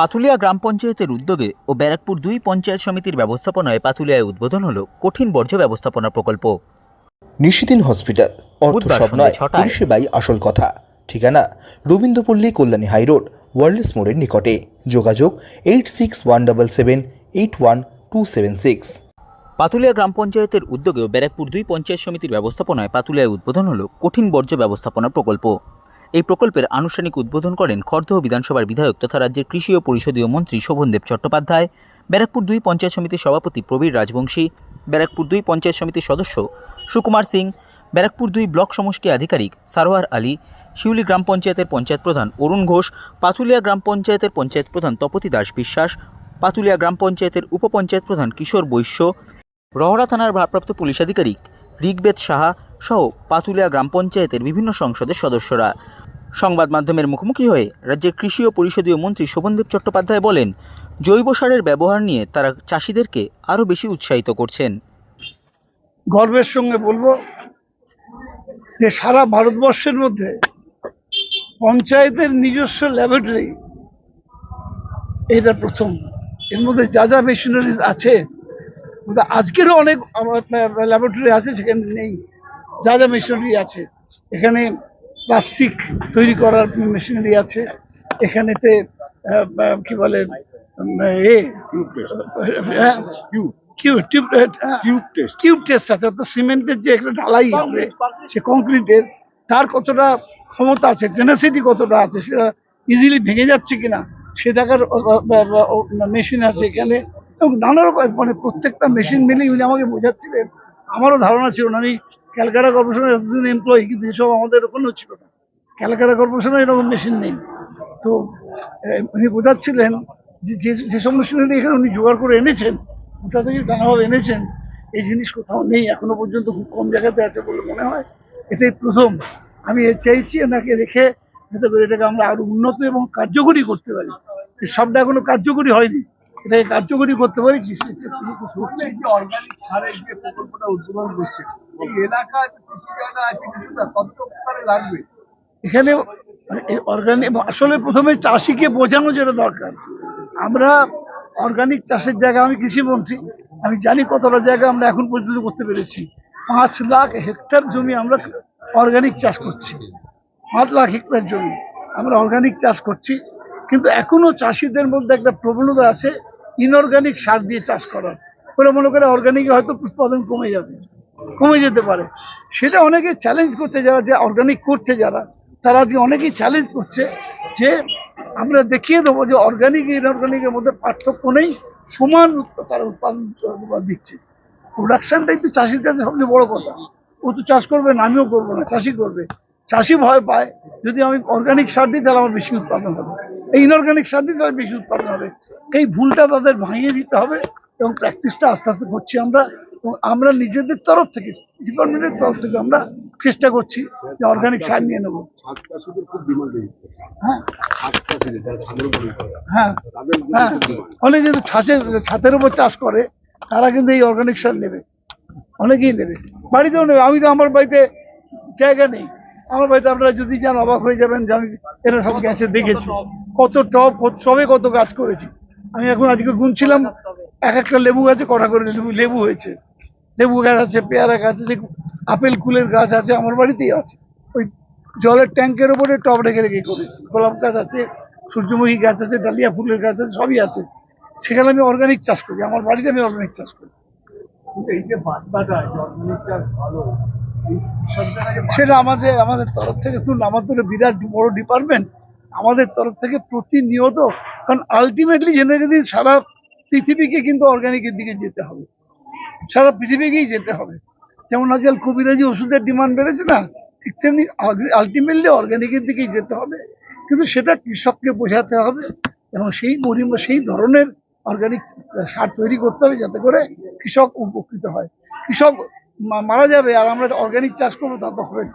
পাতুলিয়া গ্রাম পঞ্চায়েতের উদ্যোগে ও ব্যারাকপুর দুই পঞ্চায়েত সমিতির ব্যবস্থাপনায় পাতুলিয়ায় উদ্বোধন হল কঠিন বর্জ্য ব্যবস্থাপনা প্রকল্প। নিশিদিন হসপিটাল অর্থ সব নয় পরিষেবাই আসল কথা। ঠিকানা রবীন্দ্রপল্লী কল্যাণী হাইরোড ওয়ার্ল্ডস মোড়ের নিকটে। যোগাযোগ eight six one double seven eight one two seven six. Patulia গ্রাম পঞ্চায়েতের উদ্যোগে ও ব্যারাকপুর দুই পঞ্চায়েত সমিতির ব্যবস্থাপনায় পাতুলিয়ায় উদ্বোধন হল কঠিন বর্জ্য ব্যবস্থাপনা প্রকল্প। এই প্রকল্পের আনুষ্ঠানিক উদ্বোধন করেন খড়দহ বিধানসভার বিধায়ক তথা রাজ্যের কৃষি ও পরিষদীয় মন্ত্রী শোভনদেব চট্টোপাধ্যায়, ব্যারাকপুর দুই পঞ্চায়েত সমিতির সভাপতি প্রবীর রাজবংশী, ব্যারাকপুর দুই পঞ্চায়েত সমিতির সদস্য সুকুমার সিং, ব্যারাকপুর দুই ব্লক সমষ্টি আধিকারিক সারোয়ার আলী, শিউলি গ্রাম পঞ্চায়েতের পঞ্চায়েত প্রধান অরুণ ঘোষ, পাতুলিয়া গ্রাম পঞ্চায়েতের পঞ্চায়েত প্রধান তপতি দাস বিশ্বাস, পাতুলিয়া গ্রাম পঞ্চায়েতের উপপঞ্চায়েত প্রধান কিশোর বৈশ্য রহরা থানার ভারপ্রাপ্ত পুলিশ আধিকারিক ঋগ্বেদ সাহা সহ পাতুলিয়া গ্রাম পঞ্চায়েতের বিভিন্ন সংসদের সদস্যরা। সংবাদ মাধ্যমের মুখোমুখি হয়ে রাজ্যের কৃষি ও পরিষদীয় মন্ত্রী শোভনদেব চট্টোপাধ্যায় বলেন, জৈব সারের ব্যবহার নিয়ে তারা চাষিদেরকে আরও বেশি উৎসাহিত করছেন। গর্বের সঙ্গে বলব যে সারা ভারতবর্ষের মধ্যে পঞ্চায়েতের নিজস্ব ল্যাবরেটরি এটা প্রথম। এর মধ্যে যা যা মেশিনারি আছে আজকেরও অনেক ল্যাবরেটরি আছে, সেখানে নেই। যা যা মেশিনারি আছে, এখানে প্লাস্টিক তৈরি করার মেশিনারি আছে। এখানেতে কি বলে এ হ্যাঁ, কিউব টেস্ট টেস্ট আছে অর্থাৎ সিমেন্টের যে একটা ঢালাই হবে সে কংক্রিটের তার কতটা ক্ষমতা আছে টেনাসিটি কতটা আছে সেটা ইজিলি ভেঙে যাচ্ছে কিনা সে দেখার মেশিন আছে এখানে। এবং নানা রকম মানে প্রত্যেকটা মেশিন মিলেই উনি আমাকে বোঝাচ্ছিলেন। আমারও ধারণা ছিল না আমি ক্যালকাটা কর্পোরেশনের এতদিন এমপ্লয়ি কিন্তু এসব আমাদের ওখানেও ছিল না। ক্যালকাটা কর্পোরেশনে এরকম মেশিন নেই। তো উনি বোঝাচ্ছিলেন যে, যে- যেসব মেশিনারি এখানে উনি জোগাড় করে এনেছেন কোথা থেকে নানাভাবে এনেছেন, এই জিনিস কোথাও নেই, এখনও পর্যন্ত খুব কম জায়গাতে আছে বলে মনে হয়। এটাই প্রথম। আমি এ চাইছি এনাকে রেখে যাতে করে এটাকে আমরা আরও উন্নত এবং কার্যকরী করতে পারি। সবটা এখনও কার্যকরী হয়নি। এটাকে কার্যকরী করতে পারি। অর্গানিক সারের যে প্রকল্পটা উদ্বোধন করছে এখানে অর্গানিক আসলে প্রথমে চাষিকে বোঝানো যেটা দরকার। আমরা অর্গানিক চাষের জায়গা আমি কৃষিমন্ত্রী। আমি জানি কতটা জায়গা আমরা এখন পর্যন্ত করতে পেরেছি। পাঁচ লাখ হেক্টর জমি আমরা অর্গানিক চাষ করছি। পাঁচ লাখ হেক্টর জমি আমরা অর্গানিক চাষ করছি। কিন্তু এখনও চাষিদের মধ্যে একটা প্রবণতা আছে ইনঅর্গানিক সার দিয়ে চাষ করার। ওরা মনে করে অর্গানিকে হয়তো উৎপাদন কমে যাবে। কমে যেতে পারে। সেটা অনেকে চ্যালেঞ্জ করছে যারা, যে অর্গানিক করছে যারা, তারা আজকে অনেকেই চ্যালেঞ্জ করছে যে আমরা দেখিয়ে দেবো যে অর্গানিক ইনঅর্গানিকের মধ্যে পার্থক্য নেই, সমান তারা উৎপাদন দিচ্ছে। প্রোডাকশনটাই তো চাষির কাছে সবচেয়ে বড় কথা। ও তো চাষ করবে না, আমিও করব না, চাষি করবে। চাষি ভয় পায়, যদি আমি অর্গানিক সার দিই, তাহলে আমার বেশি উৎপাদন হবে। এই ইনঅর্গানিক সার দিই, তাহলে বেশি উৎপাদন হবে। এই ভুলটা তাদের ভাঙিয়ে দিতে হবে এবং প্র্যাকটিসটা আস্তে আস্তে করছি আমরা। আমরা নিজেদের তরফ থেকে ডিপার্টমেন্টের তরফ থেকে আমরা চেষ্টা করছি যে অর্গানিক সার নিয়ে নেব। হ্যাঁ। হ্যাঁ। তাদের হ্যাঁ। অনেকে যদি ছাঁচের ছাতের উপর চাষ করে তারা কিন্তু এই অর্গানিক সার নেবে। অনেকেই নেবে। বাড়িতেও নেবে। আমি তো আমার বাড়িতে জায়গা নেই। আমার বাড়িতে আপনারা যদি যান অবাক হয়ে যাবেন যে আমি এরা সব গ্যাসে দেখেছি। কত টব? কত- টবে কত গাছ করেছি। আমি এখন আজকে গুনছিলাম এক একটা লেবু গাছে কটা করে লেবু লেবু হয়েছে। লেবু গাছ আছে পেয়ারা গাছ আছে আপেল কুলের গাছ আছে আমার বাড়িতেই আছে। ওই জলের ট্যাঙ্কের ওপরে টব রেখে রেখে করেছি। গোলাপ গাছ আছে সূর্যমুখী গাছ আছে ডালিয়া ফুলের গাছ আছে সবই আছে। সেখানে আমি অর্গানিক চাষ করি আমার বাড়িতে আমি অর্গানিক চাষ করি। এই যে বার্তাটা যে অর্গানিক চাষ ভালো। সেটা আমাদের আমাদের তরফ থেকে শুনুন আমাদের তো বিরাট বড় ডিপার্টমেন্ট আমাদের তরফ থেকে প্রতিনিয়ত কারণ আলটিমেটলি জেনে দিন সারা পৃথিবীকে কিন্তু অর্গানিকের দিকে যেতে হবে। সারা পৃথিবীকেই যেতে হবে। যেমন আজকাল কবিরাজি ওষুধের ডিমান্ড বেড়েছে না, ঠিক তেমনি আলটিমেটলি অর্গানিকের দিকেই যেতে হবে। কিন্তু সেটা কৃষককে বোঝাতে হবে এবং সেই পরিমাণ, সেই ধরনের অর্গানিক সার তৈরি করতে হবে যাতে করে কৃষক উপকৃত হয়। কৃষক মারা যাবে আর আমরা অর্গানিক চাষ করব তা তো হবে না।